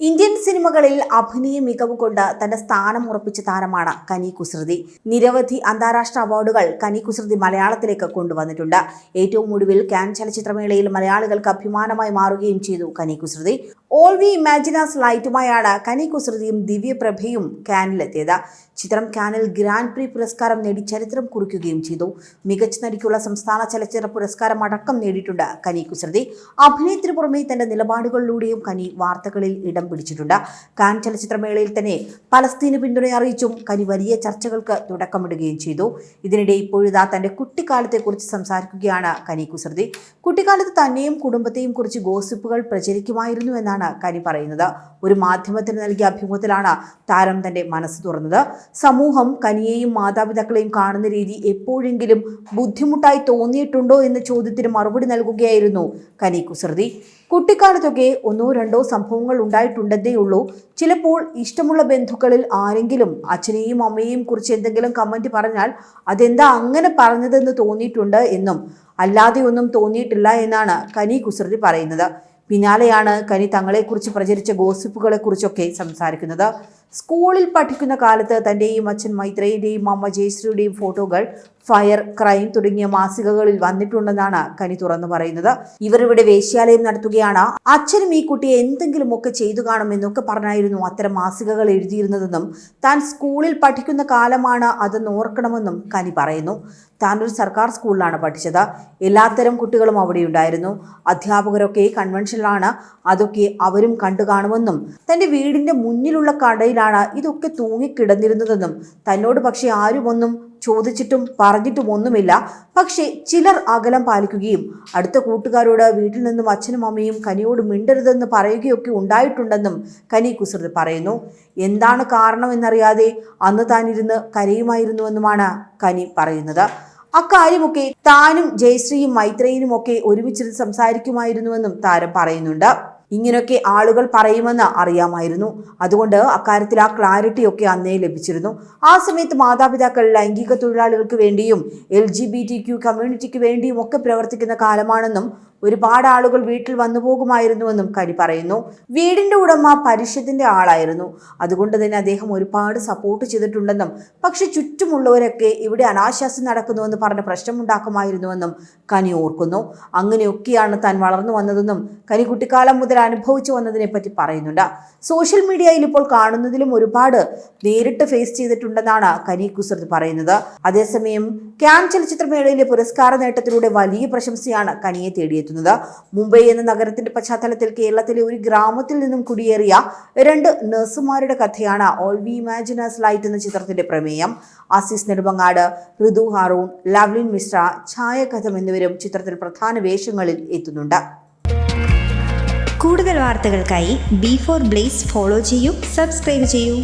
Indian സിനിമകളിൽ അഭിനയ മികവ് കൊണ്ട് തന്റെ സ്ഥാനം ഉറപ്പിച്ച താരമാണ് കനി കുസൃതി. നിരവധി അന്താരാഷ്ട്ര അവാർഡുകൾ കനി കുസൃതി മലയാളത്തിലേക്ക് കൊണ്ടുവന്നിട്ടുണ്ട്. ഏറ്റവും ഒടുവിൽ കാൻ ചലച്ചിത്രമേളയിൽ മലയാളികൾക്ക് അഭിമാനമായി മാറുകയും ചെയ്തു Kani Kusruti. All we imagine as ലൈറ്റുമായാണ് Kani കുസൃതിയും ദിവ്യപ്രഭയും കാനിലെത്തിയത് ചിത്രം കാനിൽ ഗ്രാൻഡ് പ്രി പുരസ്കാരം നേടി ചരിത്രം കുറിക്കുകയും ചെയ്തു. മികച്ച നടിക്കുള്ള സംസ്ഥാന ചലച്ചിത്ര പുരസ്കാരം അടക്കം നേടിയിട്ടുണ്ട് കനി കുസൃതി. അഭിനയത്തിന് പുറമെ തന്റെ നിലപാടുകളിലൂടെയും കനി വാർത്തകളിൽ ഇടം പിടിച്ചിട്ടുണ്ട്. കാൻ ചലച്ചിത്രമേളയിൽ തന്നെ പലസ്തീന് പിന്തുണ അറിയിച്ചും കനി വലിയ ചർച്ചകൾക്ക് തുടക്കമിടുകയും ചെയ്തു. ഇതിനിടെ ഇപ്പോഴിതാ തന്റെ കുട്ടിക്കാലത്തെക്കുറിച്ച് സംസാരിക്കുകയാണ് കനി കുസൃതി. കുട്ടിക്കാലത്ത് തന്നെയും കുടുംബത്തെയും കുറിച്ച് ഗോസിപ്പുകൾ പ്രചരിക്കുമായിരുന്നു എന്നാണ് കനി പറയുന്നത്. ഒരു മാധ്യമത്തിന് നൽകിയ അഭിമുഖത്തിലാണ് താരം തന്റെ മനസ്സ് തുറന്നത്. സമൂഹം കനിയെയും മാതാപിതാക്കളെയും കാണുന്ന രീതി എപ്പോഴെങ്കിലും ബുദ്ധിമുട്ടായി തോന്നിയിട്ടുണ്ടോ എന്ന ചോദ്യത്തിന് മറുപടി നൽകുകയായിരുന്നു കനി കുസൃതി. കുട്ടിക്കാലത്തൊക്കെ ഒന്നോ രണ്ടോ സംഭവങ്ങൾ ഉണ്ടായിട്ടുണ്ടെന്നേ ഉള്ളൂ. ചിലപ്പോൾ ഇഷ്ടമുള്ള ബന്ധുക്കളിൽ ആരെങ്കിലും അച്ഛനെയും അമ്മയെയും കുറിച്ച് എന്തെങ്കിലും കമന്റ് പറഞ്ഞാൽ അതെന്താ അങ്ങനെ പറഞ്ഞതെന്ന് തോന്നിയിട്ടുണ്ട് എന്നും അല്ലാതെ ഒന്നും തോന്നിയിട്ടില്ല എന്നാണ് കനി കുസൃതി പറയുന്നത്. പിന്നാലെയാണ് കനി തങ്ങളെക്കുറിച്ച് പ്രചരിച്ച ഗോസിപ്പുകളെക്കുറിച്ചൊക്കെ സംസാരിക്കുന്നത്. സ്കൂളിൽ പഠിക്കുന്ന കാലത്ത് തന്റെയും അച്ഛൻ മൈത്രയുടെയും അമ്മ ജയശ്രീയുടെയും ഫോട്ടോകൾ ഫയർ ക്രൈം തുടങ്ങിയ മാസികകളിൽ വന്നിട്ടുണ്ടെന്നാണ് കനി തുറന്നു പറയുന്നത്. ഇവരിവിടെ വേശ്യാലയം നടത്തുകയാണ്. അച്ഛനും ഈ കുട്ടിയെ എന്തെങ്കിലുമൊക്കെ ചെയ്തു കാണുമെന്നൊക്കെ പറഞ്ഞായിരുന്നു അത്തരം മാസികകൾ എഴുതിയിരുന്നതെന്നും താൻ സ്കൂളിൽ പഠിക്കുന്ന കാലമാണ് അതെന്ന് ഓർക്കണമെന്നും കനി പറയുന്നു. താൻ ഒരു സർക്കാർ സ്കൂളിലാണ് പഠിച്ചത്. എല്ലാത്തരം കുട്ടികളും അവിടെ ഉണ്ടായിരുന്നു അധ്യാപകരൊക്കെ കൺവെൻഷനിലാണ് അതൊക്കെ അവരും കണ്ടു കാണുമെന്നും തന്റെ വീടിന്റെ മുന്നിലുള്ള കടയിലാണ് ഇതൊക്കെ തൂങ്ങിക്കിടന്നിരുന്നതെന്നും തന്നോട് പക്ഷേ ആരുമൊന്നും ചോദിച്ചിട്ടും പറഞ്ഞിട്ടും ഒന്നുമില്ല. പക്ഷേ ചിലർ അകലം പാലിക്കുകയും അടുത്ത കൂട്ടുകാരോട് വീട്ടിൽ നിന്നും അച്ഛനും അമ്മയും കനിയോട് മിണ്ടരുതെന്ന് പറയുകയൊക്കെ ഉണ്ടായിട്ടുണ്ടെന്നും കനി കുസൃത് പറയുന്നു. എന്താണ് കാരണമെന്നറിയാതെ അന്ന് താനിരുന്ന് കരയുമായിരുന്നുവെന്നുമാണ് കനി പറയുന്നത്. അക്കാര്യമൊക്കെ താനും ജയശ്രീയും മൈത്രേയനും ഒക്കെ ഒരുമിച്ചിരുന്ന് സംസാരിക്കുമായിരുന്നുവെന്നും താരം പറയുന്നുണ്ട്. ഇങ്ങനെയൊക്കെ ആളുകൾ പറയുമെന്ന് അറിയാമായിരുന്നു. അതുകൊണ്ട് അക്കാര്യത്തിൽ ആ ക്ലാരിറ്റി ഒക്കെ അന്നേ ലഭിച്ചിരുന്നു. ആ സമയത്ത് മാതാപിതാക്കൾ ലൈംഗിക തൊഴിലാളികൾക്ക് വേണ്ടിയും L G B T Q കമ്മ്യൂണിറ്റിക്ക് വേണ്ടിയും ഒക്കെ പ്രവർത്തിക്കുന്ന കാലമാണെന്നും ഒരുപാട് ആളുകൾ വീട്ടിൽ വന്നു പോകുമായിരുന്നുവെന്നും കരി പറയുന്നു. വീടിന്റെ ഉടമ പരിഷത്തിന്റെ ആളായിരുന്നു. അതുകൊണ്ട് തന്നെ അദ്ദേഹം ഒരുപാട് സപ്പോർട്ട് ചെയ്തിട്ടുണ്ടെന്നും പക്ഷെ ചുറ്റുമുള്ളവരൊക്കെ ഇവിടെ അനാശാസ്യം നടക്കുന്നുവെന്ന് പറഞ്ഞ് പ്രശ്നമുണ്ടാക്കുമായിരുന്നുവെന്നും കനി ഓർക്കുന്നു. അങ്ങനെയൊക്കെയാണ് താൻ വളർന്നു വന്നതെന്നും കനി കുട്ടിക്കാലം മുതൽ അനുഭവിച്ചു വന്നതിനെ പറ്റി പറയുന്നുണ്ട്. സോഷ്യൽ മീഡിയയിൽ ഇപ്പോൾ കാണുന്നതിലും ഒരുപാട് നേരിട്ട് ഫേസ് ചെയ്തിട്ടുണ്ടെന്നാണ് കനി കുസൃത് പറയുന്നത്. അതേസമയം ക്യാൻ ചലച്ചിത്രമേളയിലെ പുരസ്കാര നേട്ടത്തിലൂടെ വലിയ പ്രശംസയാണ് കനിയെ തേടിയെത്തുന്നത് മുംബൈ എന്ന നഗരത്തിന്റെ പശ്ചാത്തലത്തിൽ കേരളത്തിലെ ഒരു ഗ്രാമത്തിൽ നിന്നും കുടിയേറിയ രണ്ട് നഴ്സുമാരുടെ കഥയാണ് ഓൾ വി ഇമാജിനേഴ്സ് ലൈറ്റ് എന്ന ചിത്രത്തിന്റെ പ്രമേയം. ആസിസ് നെടുമങ്ങാട് ഋതു ഹാറൂൺ ലവ്ലിൻ മിശ്ര ഛായകഥം എന്നിവരും ചിത്രത്തിൽ പ്രധാന വേഷങ്ങളിൽ എത്തുന്നുണ്ട്. കൂടുതൽ വാർത്തകൾക്കായി ബി ഫോർ ബ്ലേസ് ഫോളോ ചെയ്യൂ സബ്സ്ക്രൈബ് ചെയ്യൂ.